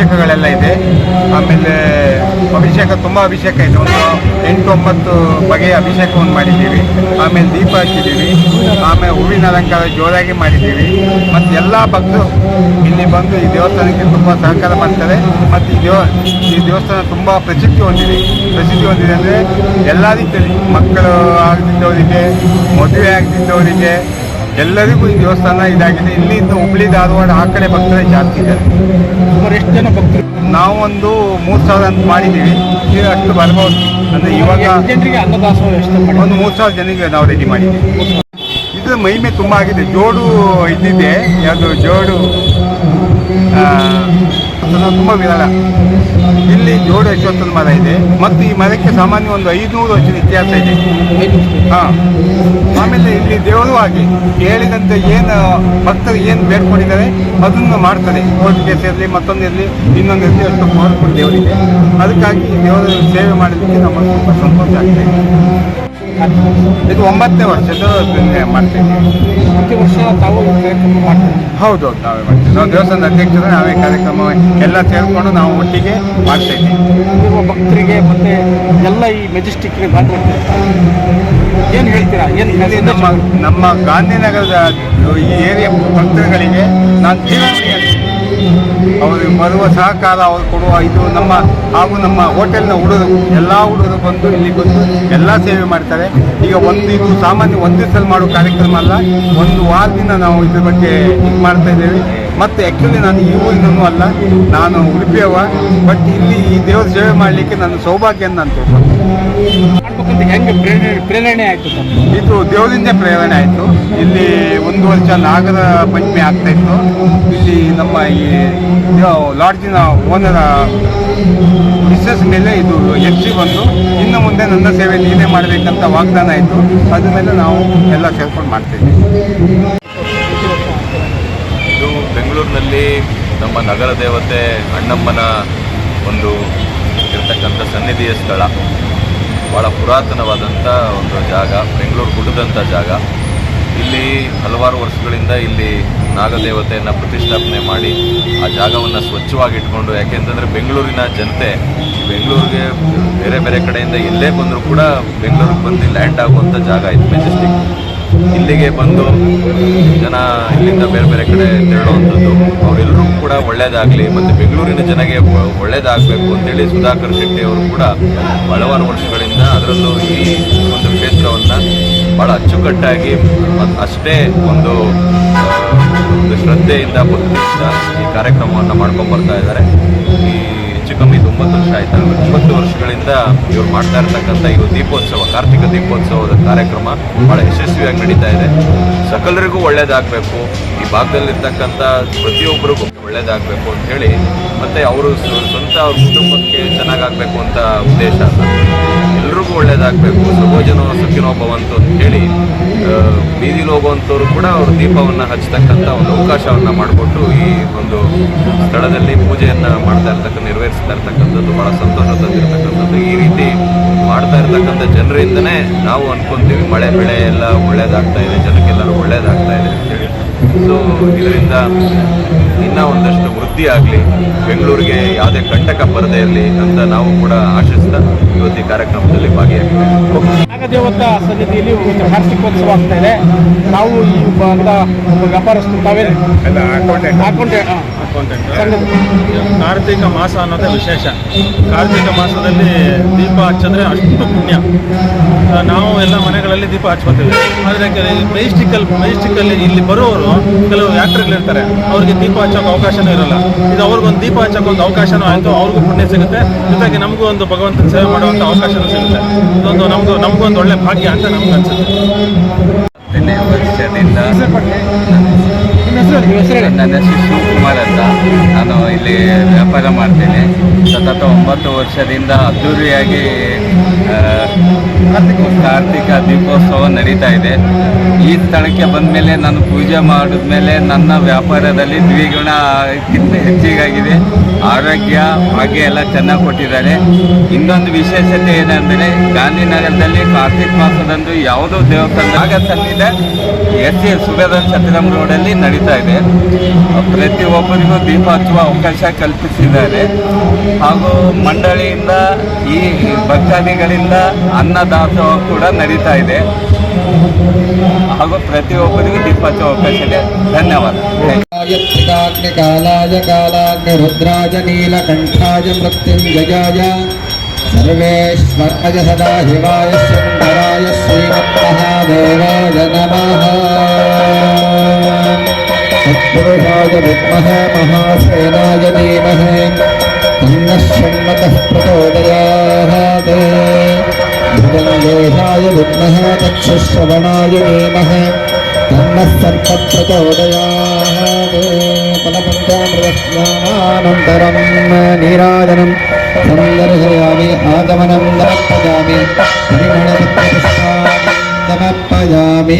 ಅಭಿಷೇಕಗಳೆಲ್ಲ ಇದೆ. ಆಮೇಲೆ ಅಭಿಷೇಕ, ತುಂಬ ಅಭಿಷೇಕ ಇದೆ. ಒಂದು ಎಂಟು, ಒಂಬತ್ತು ಬಗೆಯ ಅಭಿಷೇಕವನ್ನು ಮಾಡಿದ್ದೀವಿ. ಆಮೇಲೆ ದೀಪ ಹಚ್ಚಿದ್ದೀವಿ. ಆಮೇಲೆ ಹೂವಿನ ಅಲಂಕಾರ ಜೋರಾಗಿ ಮಾಡಿದ್ದೀವಿ. ಮತ್ತು ಎಲ್ಲ ಭಕ್ತರು ಇಲ್ಲಿ ಬಂದು ಈ ದೇವಸ್ಥಾನಕ್ಕೆ ತುಂಬ ಸಹಕಾರ ಮಾಡ್ತಾರೆ. ಮತ್ತು ಈ ದೇವ, ಈ ದೇವಸ್ಥಾನ ತುಂಬ ಪ್ರಸಿದ್ಧಿ ಹೊಂದಿದೆ. ಪ್ರಸಿದ್ಧಿ ಹೊಂದಿದೆ ಅಂದರೆ ಎಲ್ಲ ರೀತಿಯಲ್ಲಿ ಮಕ್ಕಳು ಆಗ್ತಿದ್ದವರಿಗೆ, ಮದುವೆ ಆಗ್ತಿದ್ದವರಿಗೆ ಎಲ್ಲರಿಗೂ ಈ ದೇವಸ್ಥಾನ ಇದಾಗಿದೆ. ಇಲ್ಲಿಂದ ಹುಬ್ಳಿ ಧಾರವಾಡ ಆ ಕಡೆ ಭಕ್ತರೇ ಜಾಸ್ತಿ ಇದೆ ಸುಮಾರು ಎಷ್ಟು ಜನ ಭಕ್ತರು? ನಾವೊಂದು ಮೂರು ಸಾವಿರ ಅಂತ ಮಾಡಿದ್ದೀವಿ. ಈಗ ಅಷ್ಟು ಬರ್ಬೋದು ಅಂದರೆ ಇವಾಗ ಜನರಿಗೆ ಅನ್ನದಾಸೋಹ ಎಷ್ಟು ಒಂದು ಮೂರು ಸಾವಿರ ಜನರಿಗೆ ನಾವು ರೆಡಿ ಮಾಡಿದ್ದೀವಿ. ಇದು ಮಹಿಮೆ ತುಂಬ ಆಗಿದೆ. ಜೋಡು ಇದ್ದಿದೆ ಯಾವುದು ಜೋಡು ತುಂಬ ವಿರಳ. ಇಲ್ಲಿ ಜೋಡು ಯಶವಂತನ ಮರ ಇದೆ. ಮತ್ತು ಈ ಮರಕ್ಕೆ ಸಾಮಾನ್ಯ ಒಂದು ಐದುನೂರು ವರ್ಷದ ಇತಿಹಾಸ ಇದೆ. ಹಾಂ. ಆಮೇಲೆ ಇಲ್ಲಿ ದೇವರು ಆಗಿ ಹೇಳಿದಂತೆ ಏನು ಭಕ್ತರು ಏನು ಬೇಡ್ಕೊಂಡಿದ್ದಾರೆ, ಅದನ್ನು ಮಾಡ್ತಾರೆ. ಕೋರ್ಟ್ ಕೇಸ್ ಇರಲಿ ಮತ್ತೊಂದು ಇರಲಿ, ಇನ್ನೊಂದು ಇರಲಿ, ಅಷ್ಟು ಪವರ್ಫುಲ್ ದೇವರಿಗೆ ಅದಕ್ಕಾಗಿ ದೇವರ ಸೇವೆ ಮಾಡಲಿಕ್ಕೆ ನಮಗೆ ತುಂಬ ಸಂತೋಷ ಆಗ್ತಾ ಇದೆ ಒಂಬತ್ತನೇ ವರ್ಷದ ಮಾಡ್ತೀವಿ ಪ್ರತಿ ವರ್ಷ ತಾವು ಹೌದು ಹೌದು ನಾವೇ ಮಾಡ್ತೀವಿ. ನಾವು ದೇವಸ್ಥಾನದ ಅಧ್ಯಕ್ಷರು ನಾವೇ ಕಾರ್ಯಕ್ರಮ ಎಲ್ಲ ಸೇರಿಕೊಂಡು ನಾವು ಒಟ್ಟಿಗೆ ಮಾಡ್ತೀವಿ ಭಕ್ತರಿಗೆ ಮತ್ತೆ ಎಲ್ಲ ಈ ಮೆಜೆಸ್ಟಿಕ್ಗೆ ಭಾಗವಹಿಸ್ತಾರೆ ಏನು ಹೇಳ್ತೀರಾ? ಏನು ನಮ್ಮ ನಮ್ಮ ಗಾಂಧಿನಗರದ ಈ ಏರಿಯಾ ಭಕ್ತರುಗಳಿಗೆ ನಾನು ಜೀವನ ಅವರು ಬರುವ ಸಹಕಾರ ಅವರು ಕೊಡುವ ಇದು ನಮ್ಮ ಹಾಗೂ ನಮ್ಮ ಹೋಟೆಲ್ನ ಹುಡುಗರು ಎಲ್ಲ ಹುಡುಗರು ಬಂದು ಇಲ್ಲಿ ಬಂದು ಎಲ್ಲ ಸೇವೆ ಮಾಡ್ತಾರೆ. ಈಗ ಒಂದು ಇದು ಸಾಮಾನ್ಯ ಒಂದು ಸಲ ಮಾಡೋ ಕಾರ್ಯಕ್ರಮ ಅಲ್ಲ, ಒಂದು ವಾರದಿಂದ ನಾವು ಇದ್ರ ಬಗ್ಗೆ ಮಾಡ್ತಾ ಇದ್ದೇವೆ. ಮತ್ತು ಆ್ಯಕ್ಚುಲಿ ನಾನು ಈ ಊರಿನೂ ಅಲ್ಲ ನಾನು ಉಡುಪಿಯವ ಬಟ್ ಇಲ್ಲಿ ಈ ದೇವರ ಸೇವೆ ಮಾಡಲಿಕ್ಕೆ ನನ್ನ ಸೌಭಾಗ್ಯ ಅಂತ ನಾನು ತಿಳ್ಕೊತೀನಿ ಹೆಂಗೆ ಪ್ರೇರಣೆ ಪ್ರೇರಣೆ ಆಯಿತು ಇದು ದೇವರಿಂದ ಪ್ರೇರಣೆ ಆಯಿತು. ಇಲ್ಲಿ ಒಂದು ವರ್ಷ ನಾಗರ ಪಂಚಮಿ ಆಗ್ತಾ ಇತ್ತು. ಇಲ್ಲಿ ನಮ್ಮ ಈ ಲಾಡ್ಜಿನ ಓನರ ಬಿಸ್ನೆಸ್ ಮೇಲೆ ಇದು ಹೆಚ್ಚಿ ಬಂದು ಇನ್ನು ಮುಂದೆ ನನ್ನ ಸೇವೆ ನೀನೇ ಮಾಡಬೇಕಂತ ವಾಗ್ದಾನ ಆಯಿತು. ಅದ್ರ ಮೇಲೆ ನಾವು ಎಲ್ಲ ಸೇರ್ಕೊಂಡು ಮಾಡ್ತಿದ್ವಿ ಇದು ಬೆಂಗಳೂರಿನಲ್ಲಿ ನಮ್ಮ ನಗರ ದೇವತೆ ಅಣ್ಣಮ್ಮನ ಒಂದು ಇರ್ತಕ್ಕಂಥ ಸನ್ನಿಧಿಯ ಸ್ಥಳ. ಭಾಳ ಪುರಾತನವಾದಂಥ ಒಂದು ಜಾಗ, ಬೆಂಗಳೂರು ಗುಡ್ಡದಂಥ ಜಾಗ. ಇಲ್ಲಿ ಹಲವಾರು ವರ್ಷಗಳಿಂದ ಇಲ್ಲಿ ನಾಗದೇವತೆಯನ್ನು ಪ್ರತಿಷ್ಠಾಪನೆ ಮಾಡಿ ಆ ಜಾಗವನ್ನು ಸ್ವಚ್ಛವಾಗಿ ಇಟ್ಕೊಂಡು, ಯಾಕೆಂತಂದರೆ ಬೆಂಗಳೂರಿನ ಜನತೆ, ಬೆಂಗಳೂರಿಗೆ ಬೇರೆ ಬೇರೆ ಕಡೆಯಿಂದ ಎಲ್ಲೇ ಬಂದರೂ ಕೂಡ ಬೆಂಗಳೂರಿಗೆ ಬಂದು ಲ್ಯಾಂಡ್ ಆಗುವಂಥ ಜಾಗ ಇದು ಮೆಜೆಸ್ಟಿಕ್ ಇಲ್ಲಿಗೆ ಬಂದು ಜನ ಇಲ್ಲಿಂದ ಬೇರೆ ಬೇರೆ ಕಡೆ ತೆರಳುವಂಥದ್ದು. ಅವರೆಲ್ಲರೂ ಕೂಡ ಒಳ್ಳೇದಾಗಲಿ ಮತ್ತು ಬೆಂಗಳೂರಿನ ಜನಗೆ ಒಳ್ಳೇದಾಗಬೇಕು ಅಂತೇಳಿ ಸುಧಾಕರ್ ಶೆಟ್ಟಿ ಅವರು ಕೂಡ ಹಲವಾರು ವರ್ಷಗಳಿಂದ ಅದರಲ್ಲೂ ಈ ಒಂದು ಕ್ಷೇತ್ರವನ್ನು ಭಾಳ ಅಚ್ಚುಕಟ್ಟಾಗಿ ಅಷ್ಟೇ ಒಂದು ಶ್ರದ್ಧೆಯಿಂದ ಭಕ್ತಿಯಿಂದ ಈ ಕಾರ್ಯಕ್ರಮವನ್ನು ಮಾಡ್ಕೊಂಡು ಬರ್ತಾ ಇದ್ದಾರೆ. ಈ ಕಮ್ಮಿ ಒಂಬತ್ತು ವರ್ಷ ಆಯ್ತು. ಒಂಬತ್ತು ವರ್ಷಗಳಿಂದ ಇವ್ರು ಮಾಡ್ತಾ ಇರ್ತಕ್ಕಂಥ ಈ ದೀಪೋತ್ಸವ, ಕಾರ್ತಿಕ ದೀಪೋತ್ಸವದ ಕಾರ್ಯಕ್ರಮ ಭಾಳ ಯಶಸ್ವಿಯಾಗಿ ನಡೀತಾ ಇದೆ. ಸಕಲರಿಗೂ ಒಳ್ಳೇದಾಗಬೇಕು. ಈ ಭಾಗದಲ್ಲಿರ್ತಕ್ಕಂಥ ಪ್ರತಿಯೊಬ್ಬರಿಗೂ ಒಳ್ಳೇದಾಗಬೇಕು ಅಂತ ಹೇಳಿ ಮತ್ತೆ ಅವರು ಸ್ವ- ಸ್ವಂತ ಅವ್ರ ಕುಟುಂಬಕ್ಕೆ ಚೆನ್ನಾಗಾಗಬೇಕು ಅಂತ ಉದ್ದೇಶ ಎಲ್ರಿಗೂ ಒಳ್ಳೇದಾಗಬೇಕು. ಸುಭೋಜನೋ ಸುಖಿನೋ ಭವಂತು ಅಂತ ಹೇಳಿ ಬೀದಿಲಿ ಹೋಗುವಂಥವ್ರು ಕೂಡ ಅವರು ದೀಪವನ್ನು ಹಚ್ಚತಕ್ಕಂಥ ಒಂದು ಅವಕಾಶವನ್ನು ಮಾಡಿಕೊಟ್ಟು ಈ ಒಂದು ಸ್ಥಳದಲ್ಲಿ ಪೂಜೆಯನ್ನು ಮಾಡ್ತಾ ಇರ್ತಕ್ಕಂಥ ನೆರವೇರಿಸ್ತಾ ಇರ್ತಕ್ಕಂಥದ್ದು ಭಾಳ ಸಂತೋಷ ತಂದಿರತಕ್ಕಂಥದ್ದು. ಈ ರೀತಿ ಮಾಡ್ತಾ ಇರ್ತಕ್ಕಂಥ ಜನರಿಂದನೇ ನಾವು ಅನ್ಕೊಂತೀವಿ, ಮಳೆ, ಬೆಳೆ ಎಲ್ಲ ಒಳ್ಳೇದಾಗ್ತಾ ಇದೆ, ಜನಕ್ಕೆಲ್ಲರೂ ಅಂತೇಳಿ ಸೊ ಇದರಿಂದ ಇನ್ನೂ ಒಂದಷ್ಟು ವೃದ್ಧಿ ಆಗಲಿ ಬೆಂಗಳೂರಿಗೆ ಯಾವುದೇ ಕಂಟಕ ಬರದೇ ಇರಲಿ ಅಂತ ನಾವು ಕೂಡ ಆಶಿಸ್ತಾ ಇವತ್ತು ಈ ಕಾರ್ಯಕ್ರಮದಲ್ಲಿ ಭಾಗಿಯಾಗಿದ್ದೇವೆ ನಾಗದೇವತಾ ಸನ್ನಿಧಿಯಲ್ಲಿ ಒಂದು ಕಾರ್ತಿಕೋತ್ಸವ ಆಗ್ತಾ ಇದೆ. ನಾವು ಈ ವ್ಯಾಪಾರಸ್ಥರು ತಾವೇ ಎಲ್ಲ ಅಕೌಂಟೆಂಟ್ ಹಾಕೊಂಡೆ ಕಾರ್ತಿಕ ಮಾಸ ಅನ್ನೋದೇ ವಿಶೇಷ. ಕಾರ್ತಿಕ ಮಾಸದಲ್ಲಿ ದೀಪ ಹಚ್ಚಿದ್ರೆ ಅಷ್ಟು ಪುಣ್ಯ. ನಾವು ಎಲ್ಲ ಮನೆಗಳಲ್ಲಿ ದೀಪ ಹಚ್ಕೋತೀವಿ. ಆದರೆ ಮೈಸ್ಟಿಕಲ್ ಮೈಸ್ಟಿಕಲ್ಲಿ ಇಲ್ಲಿ ಬರೋರು ಕೆಲವು ಯಾತ್ರಿಗಳಿರ್ತಾರೆ. ಅವ್ರಿಗೆ ದೀಪ ಹಚ್ಚೋಕೆ ಅವಕಾಶನೂ ಇರಲ್ಲ. ಇದು ಅವ್ರಿಗೊಂದು ದೀಪ ಹಚ್ಚೋಕೆ ಒಂದು ಅವಕಾಶನೂ ಆಯಿತು ಅವ್ರಿಗೂ ಪುಣ್ಯ ಸಿಗುತ್ತೆ. ಜೊತೆಗೆ ನಮಗೂ ಒಂದು ಭಗವಂತನ ಸೇವೆ ಮಾಡುವಂಥ ಅವಕಾಶನೂ ಸಿಗುತ್ತೆ. ಇದೊಂದು ನಮಗೂ ನಮಗೂ ಒಂದು ಒಳ್ಳೆ ಭಾಗ್ಯ ಅಂತ ನಮ್ಗೆ ಅನ್ಸುತ್ತೆ ನನ್ನ ಹೆಸರು ಶಿವಕುಮಾರ್ ಅಂತ ನಾನು ಇಲ್ಲಿ ವ್ಯಾಪಾರ ಮಾಡ್ತೇನೆ. ಸತತ ಒಂಬತ್ತು ವರ್ಷದಿಂದ ಅದ್ದೂರಿಯಾಗಿ ಕಾರ್ತಿಕ ದೀಪೋತ್ಸವ ನಡೀತಾ ಇದೆ. ಈ ಸ್ಥಳಕ್ಕೆ ಬಂದ ಮೇಲೆ ನಾನು ಪೂಜೆ ಮಾಡಿದ್ಮೇಲೆ ನನ್ನ ವ್ಯಾಪಾರದಲ್ಲಿ ದ್ವಿಗುಣ ಹೆಚ್ಚಿಗಾಗಿದೆ. ಆರೋಗ್ಯ ಹಾಗೆ ಎಲ್ಲ ಚೆನ್ನಾಗಿ ಕೊಟ್ಟಿದ್ದಾರೆ. ಇನ್ನೊಂದು ವಿಶೇಷತೆ ಏನಂದರೆ, ಗಾಂಧಿನಗರದಲ್ಲಿ ಕಾರ್ತಿಕ್ ಮಾಸದಂದು ಯಾವುದೋ ದೇವಸ್ಥಾನ ಆಗ ಸನ್ನಿಧ ಎಸ್ ಎ ಸುಬೇದಾರ್ ಛತ್ರಂ ರೋಡಲ್ಲಿ ನಡೀತಾ ಇದೆ. ಪ್ರತಿಯೊಬ್ಬರಿಗೂ ದೀಪ ಹಚ್ಚುವ ಅವಕಾಶ ಕಲ್ಪಿಸಿದ್ದಾರೆ. ಹಾಗೂ ಮಂಡಳಿಯಿಂದ ಈ ಭಕ್ತಾದಿಗಳಿಂದ ಅನ್ನದಾಸೋಹ ಕೂಡ ನಡೀತಾ ಇದೆ. ಹಾಗೂ ಪ್ರತಿಯೊಬ್ಬರಿಗೂ ದೀಪ ಹಚ್ಚುವ ಅವಕಾಶ ಇದೆ. ಧನ್ಯವಾದ. ಕಾಲಾಯ ಕಾಲಾಗ್ನಿ ರುದ್ರಾಜ ನೀಲಕಂಠಾಯ ಮೃತ್ಯುಂಜಯಾಯ. ಸರ್ವೇಶ್ವರಜ ಸದಾ ಶಿವಾಯ ಸುಂದರಾಯ ಶ್ರೀಮನ್ಮಹಾದೇವಾಯ ನಮಃ. सत्पुरुषाय विद्महे महासेनाय धीमहि तन्नः षण्मतः प्रचोदयात् भुजङ्गेशाय विद्महे चक्षुश्रवणाय धीमहि तन्नः सर्पप्रचोदयात् फलपञ्चामृतस्नानानन्तरं नीराजनं सन्दर्शयामि आगमनं समर्पयामि परिमलपत्रपुष्पाणि समर्पयामि